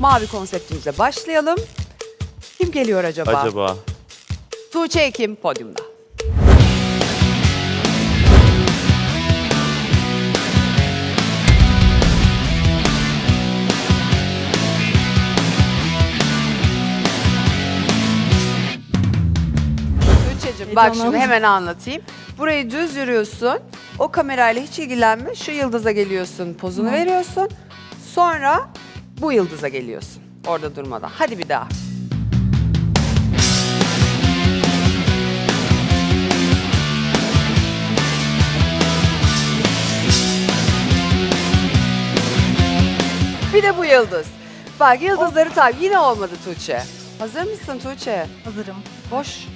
mavi konseptimize başlayalım. Kim geliyor acaba? Acaba? Tuğçe Ekim podyumda. Tuğçe'cim bak şimdi hemen anlatayım. Burayı düz yürüyorsun. O kamerayla hiç ilgilenme. Şu yıldıza geliyorsun, pozunu veriyorsun. Sonra bu yıldıza geliyorsun. Orada durmadan. Hadi bir daha. Bir de bu yıldız. Bak yıldızları tak. Yine olmadı Tuğçe. Hazır mısın Tuğçe? Hazırım. Boş.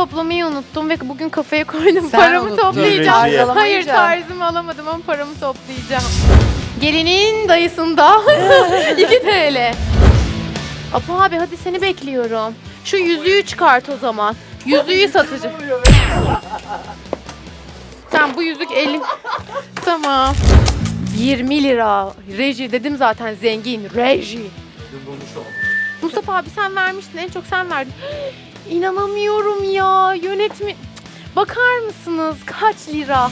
Toplamayı unuttum ve bugün kafaya koydum Sen paramı unuttun. toplayacağım. Tarz Hayır alamayınca. tarzımı alamadım ama paramı toplayacağım. Gelinin dayısında 2 TL. Apo abi hadi seni bekliyorum. Şu yüzüğü çıkart o zaman. Yüzüğü satacağım. Tamam bu yüzük 50. Tamam. 20 lira. Reji dedim zaten zengin. Reji. Mustafa abi sen vermiştin. En çok sen verdin. İnanamıyorum ya. Yönetmi... Cık, Bakar mısınız? Kaç lira?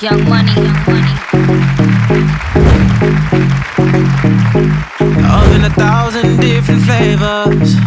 Young money, young money. All in a thousand different flavors.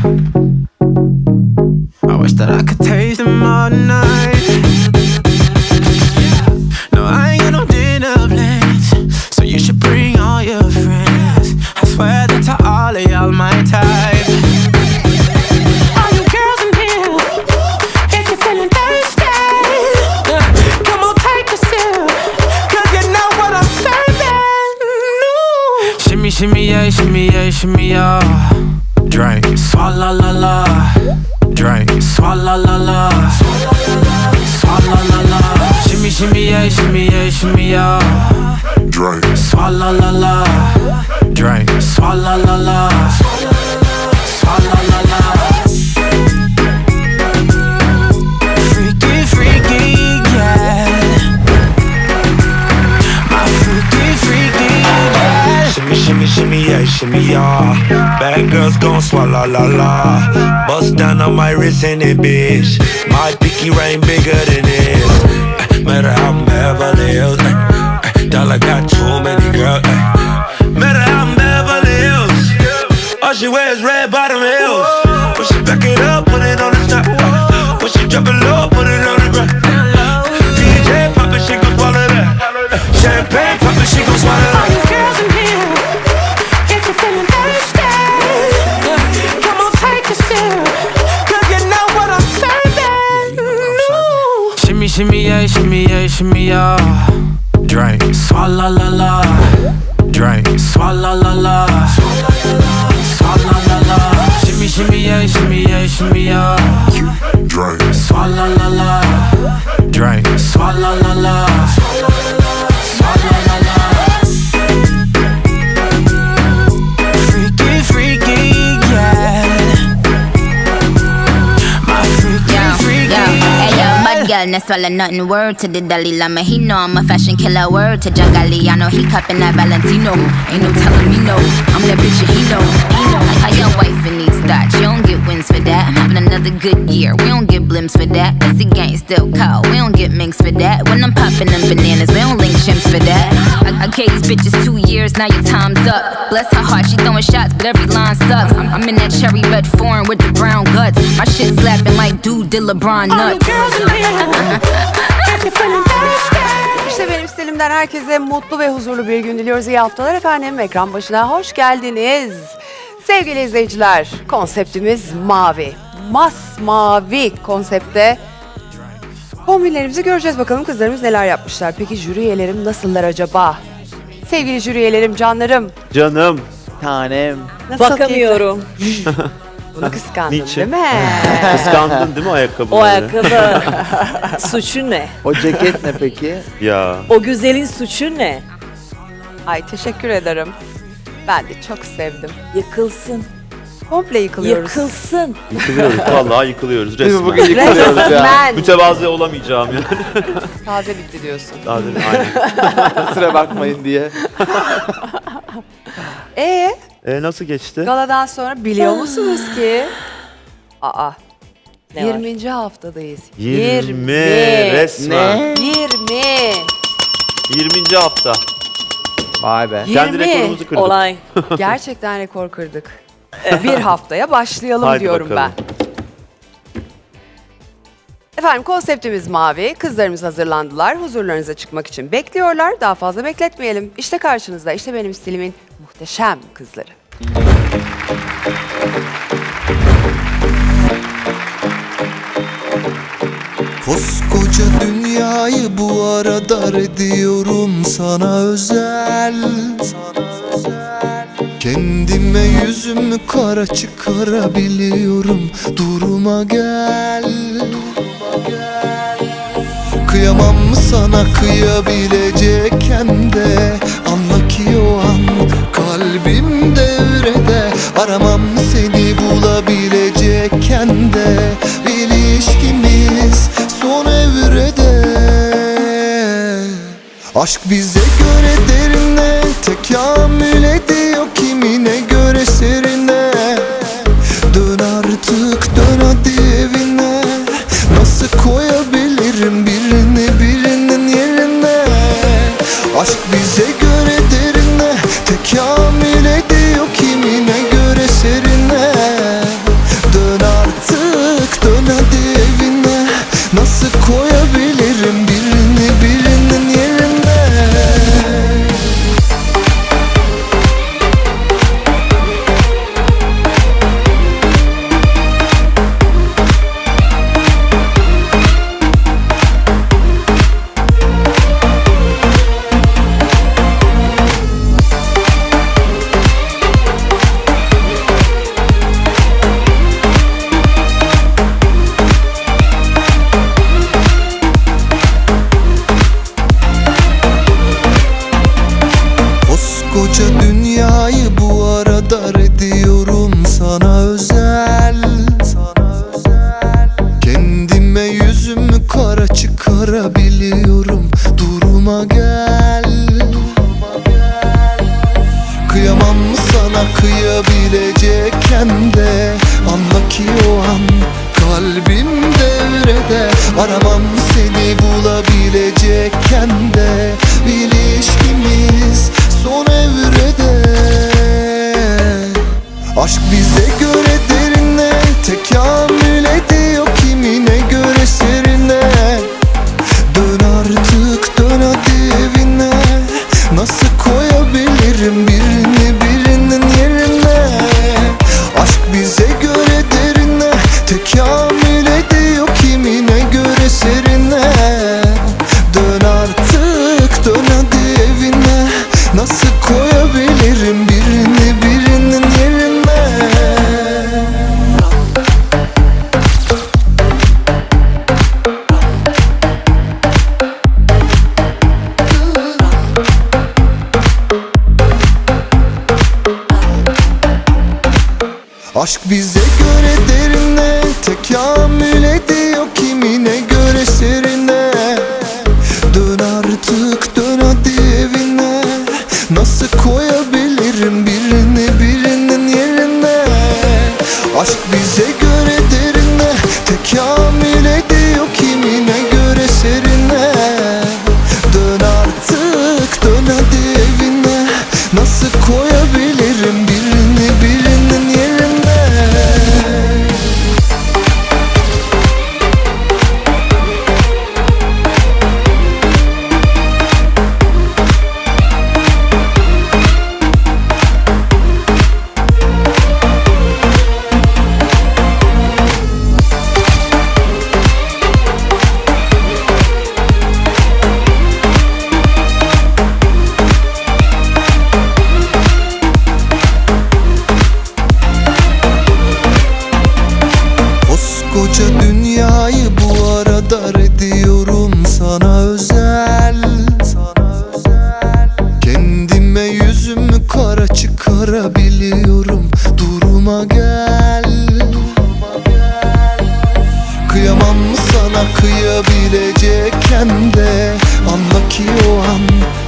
Shimmy, yeah, shimmy, yeah. Drink, swalla la la. Drink, swalla la la. Swalla la la. Shimmy, shimmy, yeah, shimmy, yeah, shimmy, yeah. Drink. Swalla la la. Drink, swalla la la. Swalla la la. Shimmy, shimmy, yeah, shimmy, yeah. Bad girls gon' swallow la la. Bust down on my wrist in it, bitch. My pinky ring bigger than this. Uh, Matter how I'm Beverly Hills. uh, uh, Dollar got too many girls. Matter how I'm Beverly Hills. All she wears red bottom heels. When she back it up, put it on the top. When she drop it low, put it on the ground. DJ pop it, she gon' swallow that. Champagne pop it, she gon' swallow that. Shimmy, yeah, shimmy, yeah, shimmy, yeah. Drink, swalla la la. Drink, swalla la la. Swalla la la. Shimmy, shimmy, yeah, shimmy, yeah, shimmy, yeah. Drink. Swalla la la. Drink, swalla la la. Swalla la la. No swallow nothing. Word to the Dalai Lama, he know I'm a fashion killer. Word to Jagali, I know he cupping that Valentino. Ain't no telling me no, I'm that bitch and he know. He know. Your wife in these thoughts, you don't get wins for that. I'm having another good year, we don't get blimps for that. That's the gang still call, we don't get minks for that. When I'm popping them bananas, we don't link chimps for that. I, gave these bitches two years, now your time's up. Bless her heart, she throwing shots, but every line sucks. I'm, I'm in that cherry red foreign with the brown guts. My shit slapping like dude did LeBron nuts. İşte benim Stilim'den herkese mutlu ve huzurlu bir gün diliyoruz. İyi haftalar efendim. Ekran başına hoş geldiniz. Sevgili izleyiciler, konseptimiz mavi. Masmavi konsepte kombinlerimizi göreceğiz bakalım kızlarımız neler yapmışlar. Peki jüri üyelerim nasıllar acaba? Sevgili jüri üyelerim, canlarım. Canım. Tanem. Nasıl Bakamıyorum. Bunu kıskandın Niçin? değil mi? Kıskandın değil mi ayakkabıları? O ayakkabı suçu ne? O ceket ne peki? Ya. O güzelin suçu ne? Ay teşekkür ederim. Ben de çok sevdim. Yıkılsın. Komple yıkılıyoruz. Yıkılsın. Yıkılıyoruz. Vallahi yıkılıyoruz resmen. Bugün yıkılıyoruz ya. Resmen. Mütevazı olamayacağım yani. Taze bitti diyorsun. Daha demin aynen. Kusura bakmayın diye. Ee, E, nasıl geçti? galadan sonra biliyor musunuz ki? Aa, Ne var? 20. haftadayız. 20 resmen. 20. 20. hafta. Vay be. Kendi 20. rekorumuzu kırdık. Olay. Gerçekten rekor kırdık. Bir haftaya başlayalım Haydi diyorum bakalım. ben. Efendim konseptimiz mavi. Kızlarımız hazırlandılar. Huzurlarınıza çıkmak için bekliyorlar. Daha fazla bekletmeyelim. İşte karşınızda. işte benim stilimin muhteşem kızları. Koskoca dünyayı bu ara dar ediyorum sana özel Kendime yüzümü kara çıkarabiliyorum. Duruma gel Kıyamam mı sana kıyabilecekken de? Anla ki o an kalbim devrede Aramam seni bulabilecekken de? İlişkimiz son evrede Aşk bize göre derine Tekamül ediyor kimine göre serine. Dön artık dön hadi evine. Nasıl koyabilirim birini birinin yerine? Aşk bize göre derine. Tekamül ediyor Aşk bize göre Tekamül ediyor kimine göre serine Dön artık dön hadi evine. Nasıl koyabilirim birini birinin yerine? Aşk bize kıyabilecekken de Anla ki o an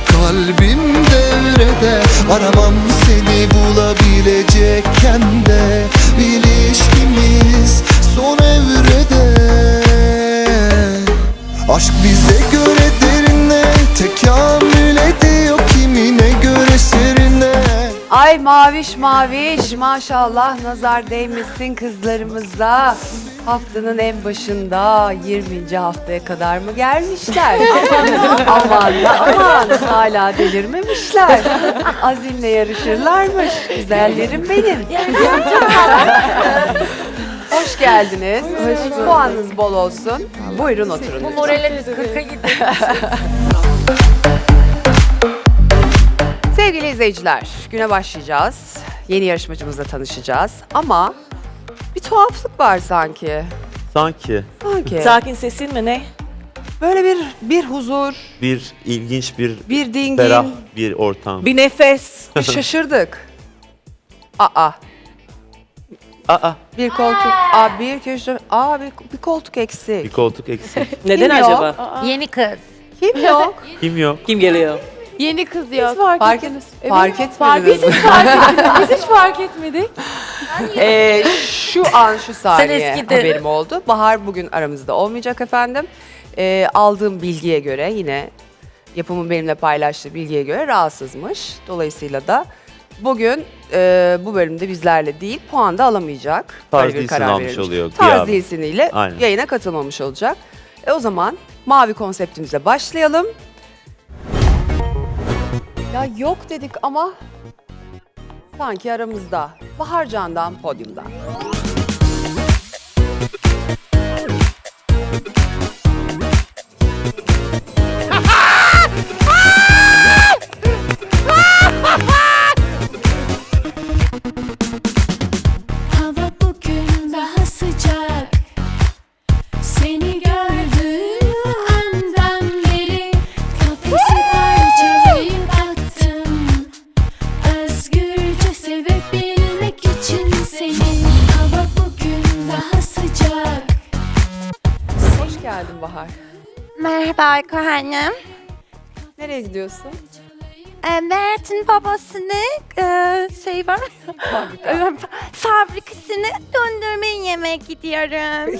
kalbim devrede. Aramam seni bulabilecekken de İlişkimiz son evrede. Aşk bize göre derine Tekamül ediyor Ay maviş maviş maşallah nazar değmesin kızlarımıza. Haftanın en başında 20. haftaya kadar mı gelmişler? aman da aman hala delirmemişler. Azimle yarışırlarmış güzellerim benim. Hoş geldiniz. Puanınız bol olsun. Buyurun oturun. lütfen. Moraliniz 40'a gitti. Sevgili izleyiciler, güne başlayacağız. Yeni yarışmacımızla tanışacağız. Ama bir tuhaflık var sanki. Sanki Sanki. Sakin sesin mi ne? Böyle bir bir huzur, bir ilginç bir bir dingin, ferah bir ortam. Bir nefes. bir şaşırdık. Aa, Aa bir koltuk, aa bir köşe, aa bir, bir koltuk eksik. bir koltuk eksik. Neden Kim yok? acaba? Yeni kız. Kim yok? Kim yok? Kim geliyor? Yeni kız yok. fark, et, fark Fark etmediniz mi? fark etmedik. Biz hiç fark etmedik. Ee, şu an şu saniye haberim oldu. Bahar bugün aramızda olmayacak efendim. Ee, aldığım bilgiye göre yine yapımın benimle paylaştığı bilgiye göre rahatsızmış. Dolayısıyla da bugün e, bu bölümde bizlerle değil puan da alamayacak. Tarz Böyle bir değilsin karar almış verilmiş. oluyor. Tarz değilsiniyle yayına katılmamış olacak. E o zaman mavi konseptimize başlayalım. Ya yok dedik ama sanki aramızda. Bahar Can'dan podyumdan. Gidiyorsun? Ee, Mert'in babasını e, şey var. Ee, fabrikasını döndürmeyi yemeye gidiyorum.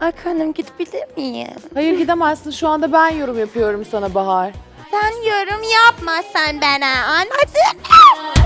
Ayko Hanım gidebilir miyim? Hayır gidemezsin. Şu anda ben yorum yapıyorum sana Bahar. Sen yorum yapma sen bana anladın mı?